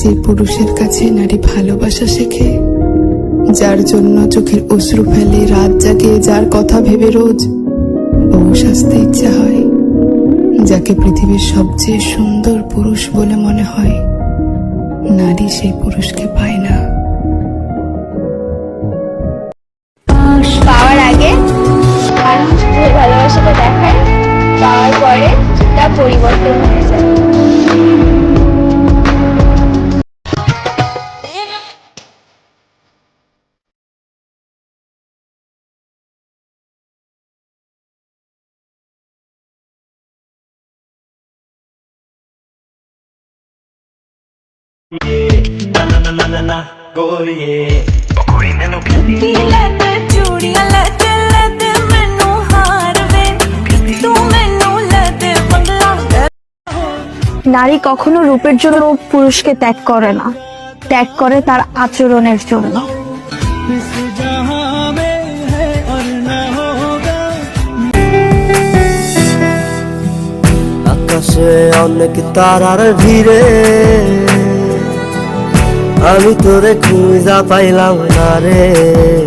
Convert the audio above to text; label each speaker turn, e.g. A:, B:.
A: যে পুরুষের কাছে নারী ভালোবাসা শেখে, যার জন্য চোখের অশ্রু ফেলে রাত জাগে, যার কথা ভেবে রোজ বউ সাজতে ইচ্ছা হয়, যাকে পৃথিবীর সবচেয়ে সুন্দর পুরুষ বলে মনে হয়। নারী সেই পুরুষকে পায় না।
B: পাওয়ার আগে দেখায় পরে তা পরিবর্তন হয়ে। যায়
C: ਲੈ ਤੇ ਚੂੜੀਆਂ ਲੈ ਤੇ ਲੈ ਤੇ ਮੈਨੂੰ ਹਾਰ ਵੇ ਤੂੰ ਮੈਨੂੰ ਲੈ ਤੇ ਬੰਗਲਾ ਲੈ
B: নারী কখনো রূপের জন্য পুরুষকে ত্যাগ করে না ত্যাগ করে তার আচরণের জন্য
D: আকাশে অনেক তারার ভিড়ে আমি তোরে খুঁজা পাইলাম না রে।